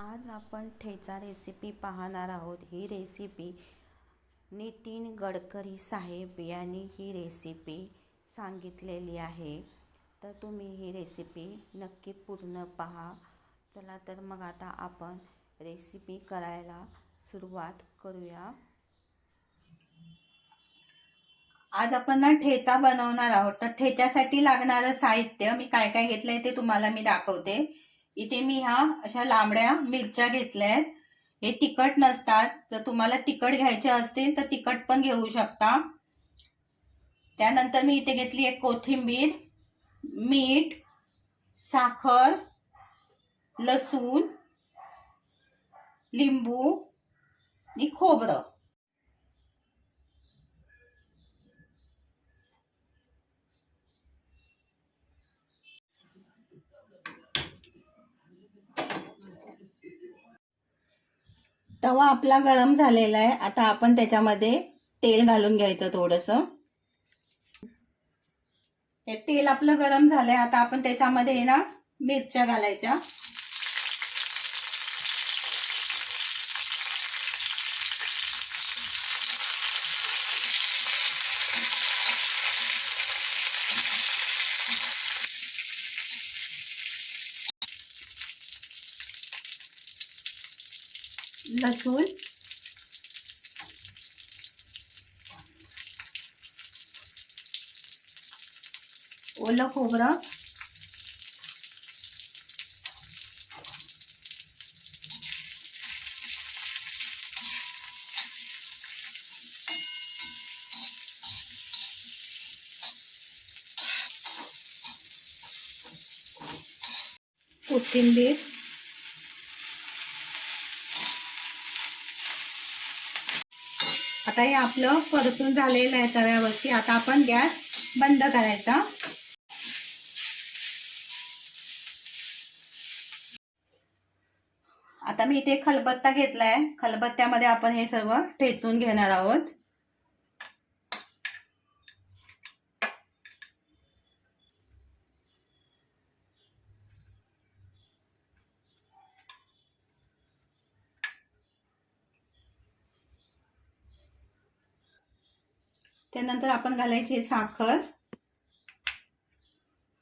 आज आपण ठेचा रेसिपी पाहणार आहोत. ही रेसिपी नितीन गडकरी साहेब यांनी ही रेसिपी सांगितलेली आहे. तर तुम्ही ही रेसिपी नक्की पूर्ण पहा. चला तर मग आता आपण रेसिपी करायला सुरुवात करूया. आज आपण ना ठेचा बनवणार आहोत. तर ठेच्यासाठी लागणारं साहित्य मी काय काय घेतलंय ते तुम्हाला मी दाखवते. इथे मी ह्या अशा लांबड्या मिरच्या घेतल्या आहेत. हे तिखट नसतात. जर तुम्हाला तिखट घ्यायचे असतील तर तिखट पण घेऊ शकता. त्यानंतर मी इथे घेतली एक कोथिंबीर मीठ साखर लसूण लिंबू आणि खोबरं. तवा आपला गरम झालेला आहे. आता आपण त्याच्यामध्ये तेल घालून घ्यायचं थोडस. हे तेल आपलं गरम झालंय. आता आपण त्याच्यामध्ये ना मिरच्या घालायच्या. लसूण ओलं खोबरं कोथिंबीर आता हे आपलं परतून झालेलं आहे तव्यावरती. आता आपण गॅस बंद करायचा. आता मी इथे खलबत्ता घेतलाय. खलबत्त्यामध्ये आपण हे सर्व ठेचून घेणार आहोत. त्यानंतर आपण घालायचे साखर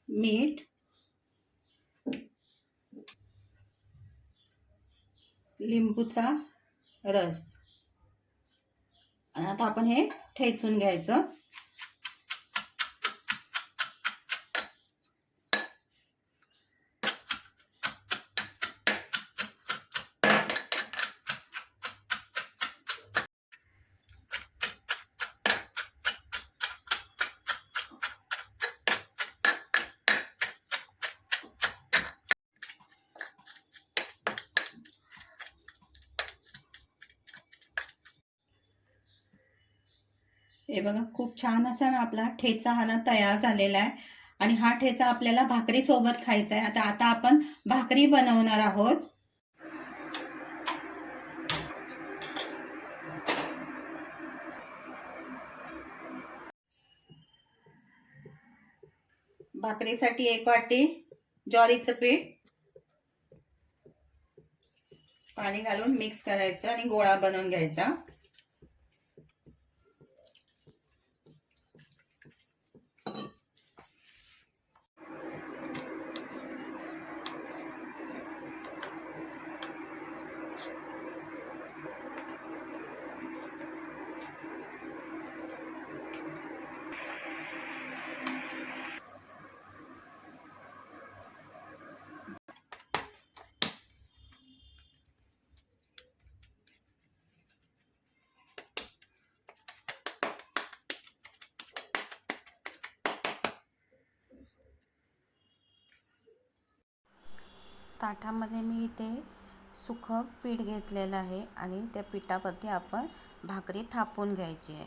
मीठ लिंबूचा रस. आता आपण हे ठेचून घ्यायचं. हे बघा खूप छान असा ना आपला ठेचा हा ना तयार झालेला आहे. आणि हा ठेचा आपल्याला भाकरी सोबत खायचा आहे. आता आता आपण भाकरी बनवणार आहोत. भाकरीसाठी एक वाटी ज्वारीचं पीठ पाणी घालून मिक्स करायचं आणि गोळा बनवून घ्यायचा. ताटामध्ये मी इथे सुखं पीठ घेतलेलं आहे आणि त्या पिठावरती आपण भाकरी थापून घ्यायची आहे.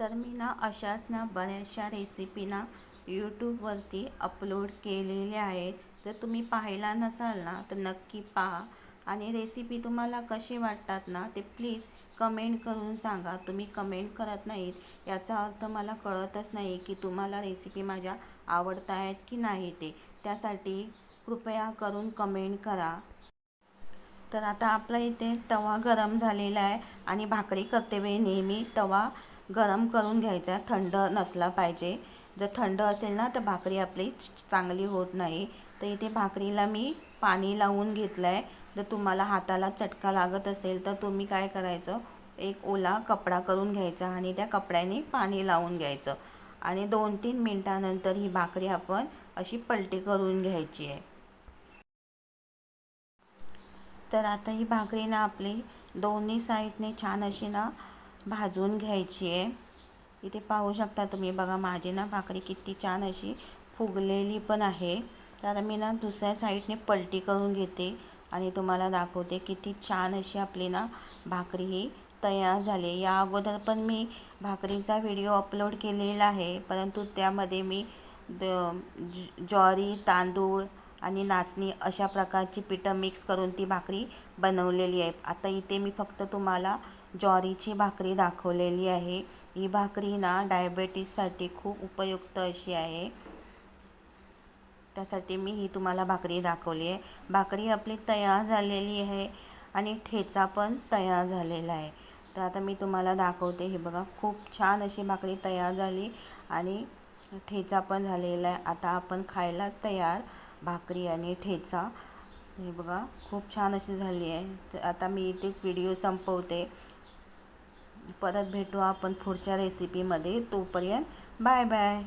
तर मी ना अशाच ना बऱ्याचशा रेसिपी ना यूट्यूबवरती अपलोड केलेल्या आहेत. जर तुम्ही पाहिला नसाल ना तर नक्की पहा. आणि रेसिपी तुम्हाला कशी वाटतात ना ते प्लीज कमेंट करून सांगा. तुम्ही कमेंट करत नाहीत. याचा अर्थ मला कळतच नाही की तुम्हाला रेसिपी माझ्या आवडत आहेत की नाही ते. त्यासाठी कृपया करून कमेंट करा. तर आता आपला इथे तवा गरम झालेला आहे आणि भाकरी करते वेळी नेहमी. तवा गरम करून घ्यायचा थंड नसला पाहिजे. जर थंड असेल ना तर भाकरी आपली चांगली होत नाही. तर इथे भाकरीला मी पाणी लावून घेतलं आहे जर तुम्हाला हाताला चटका लागत असेल तर तुम्ही काय करायचं? एक ओला कपडा करून घ्यायचा आणि त्या कपड्याने पाणी लावून घ्यायचं. आणि दोन तीन मिनटानंतर ही भाकरी आपण अशी पलटी करून घ्यायची आहे. तर आता ही भाकरी ना आपली दोन्ही साईडने छान अशी ना भाजून घ्यायची आहे. इथे पाहू शकता तुम्ही बघा माझी ना भाकरी किती छान अशी फुगलेली पण आहे. तर आता मी ना दुसऱ्या साईडने पलटी करून घेते आणि तुम्हाला दाखवते किती छान अशी आपली ना भाकरी ही तयार झाली. या अगोदर पण मी भाकरीचा व्हिडिओ अपलोड केलेला आहे परंतु त्यामध्ये मी द- ज्वारी तांदूळ आणि नाचणी अशा प्रकारची पिठं मिक्स करून ती भाकरी बनवलेली आहे. आता इथे मी फक्त तुम्हाला ज्वारीची भाकरी दाखवलेली आहे. ही भाकरी ना डायबेटीससाठी खूप उपयुक्त अशी आहे. त्यासाठी मी ही तुम्हाला भाकरी दाखवली आहे. भाकरी आपली तयार झालेली आहे आणि ठेचा पण तयार झालेला आहे. तर आता मी तुम्हाला दाखवते हे बघा खूप छान अशी भाकरी तयार झाली आणि ठेचा पण झालेला आहे. आता आपण खायला तयार भाकरी आणि ठेचा. हे बघा खूप छान अशी झाली आहे. तर आता मी इथेच व्हिडिओ संपवते. परत भेटू आपण पुढच्या रेसिपीमध्ये तोपर्यंत बाय बाय